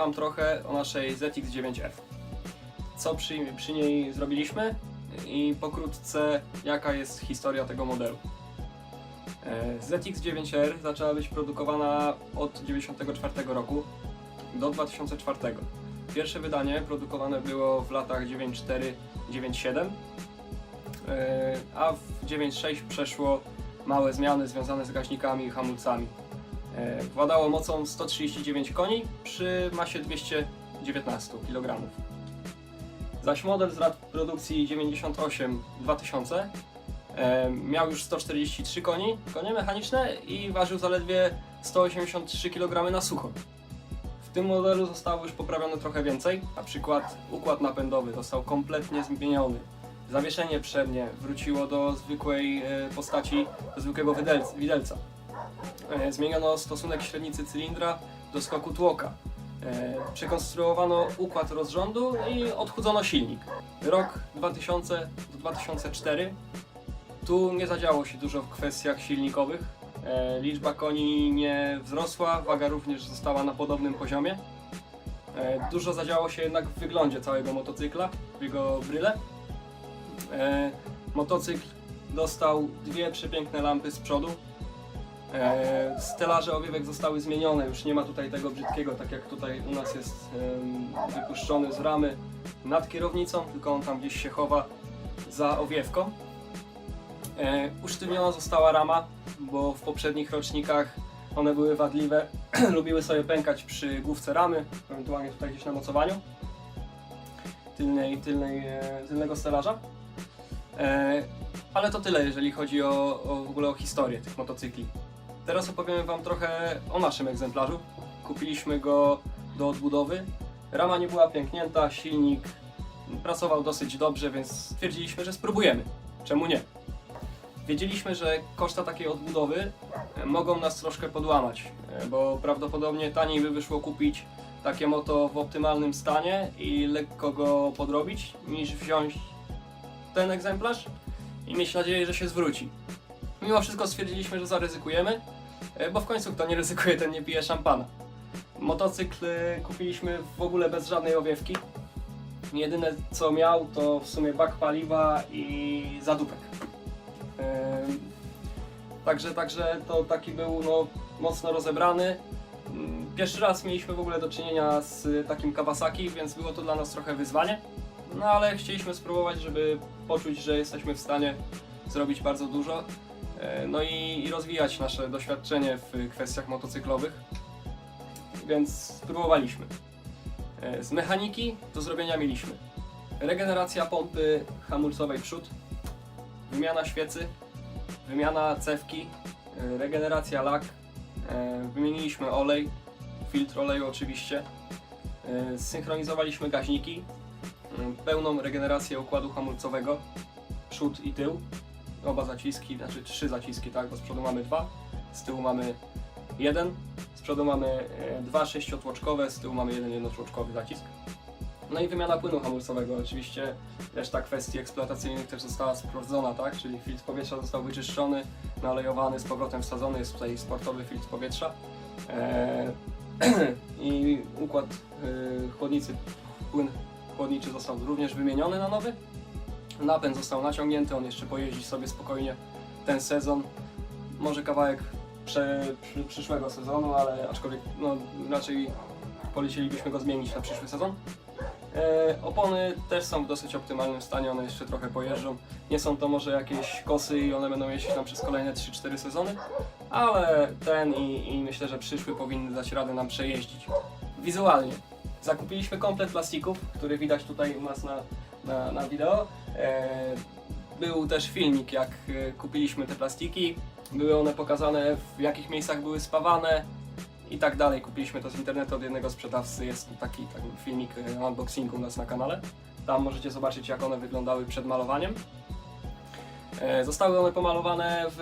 Wam trochę o naszej ZX9F. Co przy, przy niej zrobiliśmy i pokrótce jaka jest historia tego modelu. E, ZX9R zaczęła być produkowana od 1994 roku do 2004. Pierwsze wydanie produkowane było w latach 94-97, e, a w 96 przeszło małe zmiany związane z gaźnikami i hamulcami. E, Władało mocą 139 koni przy masie 219 kg. Zaś model z lat produkcji 98-2000 e, miał już 143 koni, konie mechaniczne i ważył zaledwie 183 kg na sucho. W tym modelu zostało już poprawione trochę więcej, na przykład układ napędowy został kompletnie zmieniony. Zawieszenie przednie wróciło do zwykłej e, postaci, do zwykłego widelc- widelca. E, Zmieniono stosunek średnicy cylindra do skoku tłoka. E, Przekonstruowano układ rozrządu i odchudzono silnik. Rok 2000 do 2004. Tu nie zadziało się dużo w kwestiach silnikowych. E, Liczba koni nie wzrosła, waga również została na podobnym poziomie. Dużo zadziało się jednak w wyglądzie całego motocykla, w jego bryle. Motocykl dostał dwie przepiękne lampy z przodu, E, Stelaże owiewek zostały zmienione, już nie ma tutaj tego brzydkiego, tak jak tutaj u nas jest em, wypuszczony z ramy nad kierownicą, tylko on tam gdzieś się chowa za owiewką. E, Usztywniona została rama, bo w poprzednich rocznikach one były wadliwe, lubiły sobie pękać przy główce ramy, ewentualnie tutaj gdzieś na mocowaniu tylnej, tylnej, e, tylnego stelaża. E, Ale to tyle, jeżeli chodzi o, o w ogóle o historię tych motocykli. Teraz opowiemy Wam trochę o naszym egzemplarzu. Kupiliśmy go do odbudowy. Rama nie była pęknięta, silnik pracował dosyć dobrze, więc stwierdziliśmy, że spróbujemy. Czemu nie? Wiedzieliśmy, że koszta takiej odbudowy e, mogą nas troszkę podłamać, e, bo prawdopodobnie taniej by wyszło kupić takie moto w optymalnym stanie i lekko go podrobić, niż wziąć ten egzemplarz i mieć nadzieję, że się zwróci. Mimo wszystko stwierdziliśmy, że zaryzykujemy, e, bo w końcu kto nie ryzykuje, ten nie pije szampana. Motocykl e, kupiliśmy w ogóle bez żadnej owiewki. Jedyne co miał to w sumie bak paliwa i zadupek. Także, także to taki był no, mocno rozebrany. Mm, Pierwszy raz mieliśmy w ogóle do czynienia z takim Kawasaki, więc było to dla nas trochę wyzwanie. No ale chcieliśmy spróbować, żeby poczuć, że jesteśmy w stanie zrobić bardzo dużo. E, No i, i rozwijać nasze doświadczenie w kwestiach motocyklowych. Więc spróbowaliśmy. E, Z mechaniki do zrobienia mieliśmy regeneracja pompy hamulcowej przód, wymiana świecy, wymiana cewki, e, regeneracja lak, wymieniliśmy olej, filtr oleju oczywiście, zsynchronizowaliśmy gaźniki, pełną regenerację układu hamulcowego, przód i tył, oba zaciski, znaczy trzy zaciski, tak, bo z przodu mamy dwa, z tyłu mamy jeden, z przodu mamy e, dwa sześciotłoczkowe, z tyłu mamy jeden jednotłoczkowy zacisk. No i wymiana płynu hamulcowego, oczywiście reszta kwestii eksploatacyjnych też została sprawdzona, tak, czyli filtr powietrza został wyczyszczony, nalejowany, z powrotem wsadzony, jest tutaj sportowy filtr powietrza. Eee, I układ e, chłodnicy, płyn chłodniczy został również wymieniony na nowy. Napęd został naciągnięty, on jeszcze pojeździ sobie spokojnie ten sezon. Może kawałek prze, przy, przyszłego sezonu, ale aczkolwiek no, raczej polecielibyśmy go zmienić na przyszły sezon. E, opony też są w dosyć optymalnym stanie, one jeszcze trochę pojeżdżą. Nie są to może jakieś kosy i one będą jeździć nam przez kolejne 3-4 sezony, ale ten i, i myślę, że przyszły powinny dać radę nam przejeździć. Wizualnie. Zakupiliśmy komplet plastików, który widać tutaj u nas na, na, na wideo. E, był też filmik, jak e, kupiliśmy te plastiki. Były one pokazane, w jakich miejscach były spawane i tak dalej. Kupiliśmy to z internetu od jednego sprzedawcy. Jest taki, taki filmik e, unboxingu u nas na kanale. Tam możecie zobaczyć, jak one wyglądały przed malowaniem. Zostały one pomalowane w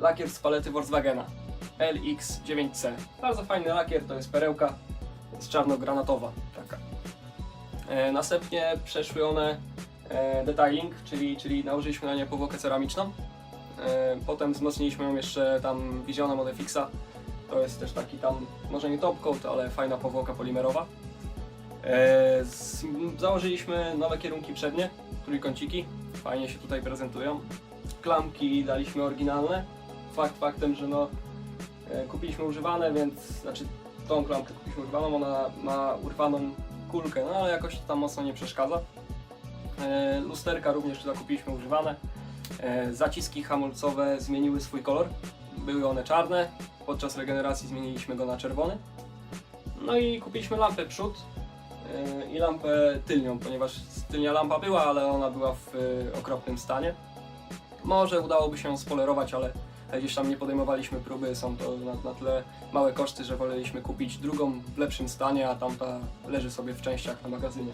lakier z palety Volkswagena LX9C. Bardzo fajny lakier, to jest perełka, jest czarno-granatowa taka. Następnie przeszły one detailing, czyli, czyli nałożyliśmy na nie powłokę ceramiczną. E, Potem wzmocniliśmy ją jeszcze tam wizjonem od To jest też taki tam, może nie top coat, ale fajna powłoka polimerowa. E, założyliśmy nowe kierunki przednie, trójkąciki, fajnie się tutaj prezentują. Klamki daliśmy oryginalne. Fakt faktem, że no e, kupiliśmy używane, więc znaczy tą klamkę kupiliśmy używaną, ona ma urwaną kulkę, no ale jakoś tam mocno nie przeszkadza. E, lusterka również zakupiliśmy używane. E, zaciski hamulcowe zmieniły swój kolor. Były one czarne, podczas regeneracji zmieniliśmy go na czerwony. No i kupiliśmy lampę przód e, i lampę tylnią, ponieważ tylnia lampa była, ale ona była w okropnym stanie. Może udałoby się spolerować, ale gdzieś tam nie podejmowaliśmy próby, są to na, na tyle małe koszty, że woleliśmy kupić drugą w lepszym stanie, a tamta leży sobie w częściach na magazynie.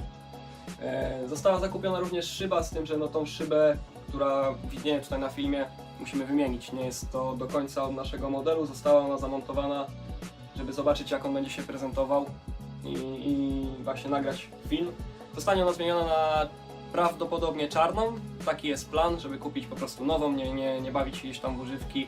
E, Została zakupiona również szyba, z tym, że no tą szybę, która widnieje tutaj na filmie, musimy wymienić. Nie jest to do końca od naszego modelu, została ona zamontowana, żeby zobaczyć jak on będzie się prezentował i, i właśnie nagrać film. Zostanie ona zmieniona na prawdopodobnie czarną, taki jest plan, żeby kupić po prostu nową, nie, nie, nie bawić się gdzieś tam w używki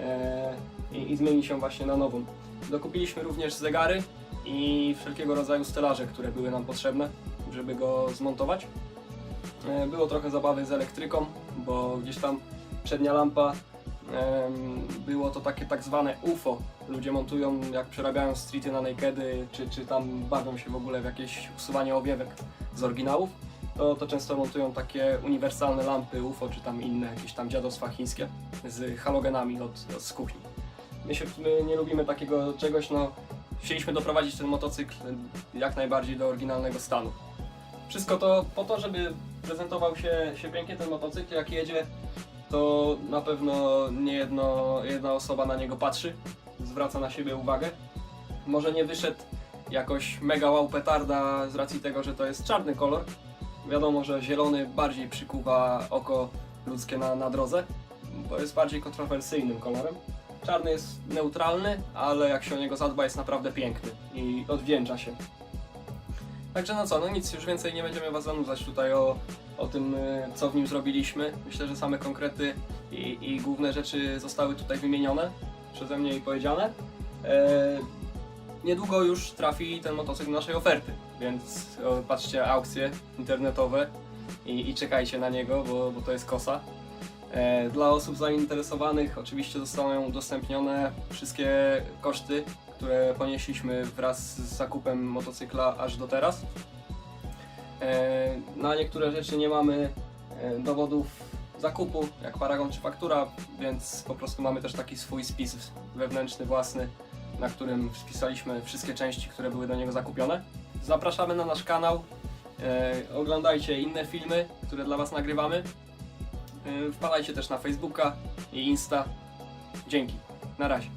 e, i, i zmienić ją właśnie na nową. Dokupiliśmy również zegary i wszelkiego rodzaju stelaże, które były nam potrzebne żeby go zmontować. E, Było trochę zabawy z elektryką, bo gdzieś tam przednia lampa było to takie tak zwane UFO. Ludzie montują, jak przerabiają streety na nakedy, czy, czy tam bawią się w ogóle w jakieś usuwanie owiewek z oryginałów, to, to często montują takie uniwersalne lampy UFO, czy tam inne jakieś tam dziadostwa chińskie z halogenami od, od z kuchni. My, się, my nie lubimy takiego czegoś, no chcieliśmy doprowadzić ten motocykl jak najbardziej do oryginalnego stanu. Wszystko to po to, żeby prezentował się, się pięknie ten motocykl, jak jedzie, to na pewno nie jedno, jedna osoba na niego patrzy, zwraca na siebie uwagę. Może nie wyszedł jakoś mega wow petarda z racji tego, że to jest czarny kolor. Wiadomo, że zielony bardziej przykuwa oko ludzkie na, na drodze, bo jest bardziej kontrowersyjnym kolorem. Czarny jest neutralny, ale jak się o niego zadba jest naprawdę piękny i odwdzięcza się. Także no co, no nic, już więcej nie będziemy Was zanudzać tutaj o, o tym, y, co w nim zrobiliśmy. Myślę, że same konkrety i, i główne rzeczy zostały tutaj wymienione przeze mnie i powiedziane. E, niedługo już trafi ten motocykl do naszej oferty, więc o, patrzcie aukcje internetowe i, i czekajcie na niego, bo, bo to jest kosa. E, Dla osób zainteresowanych oczywiście zostaną udostępnione wszystkie koszty, które ponieśliśmy wraz z zakupem motocykla aż do teraz. E, Na niektóre rzeczy nie mamy e, dowodów zakupu, jak paragon czy faktura, więc po prostu mamy też taki swój spis wewnętrzny, własny, na którym wpisaliśmy wszystkie części, które były do niego zakupione. Zapraszamy na nasz kanał, e, oglądajcie inne filmy, które dla Was nagrywamy. Wpadajcie też na Facebooka i Insta. Dzięki. Na razie.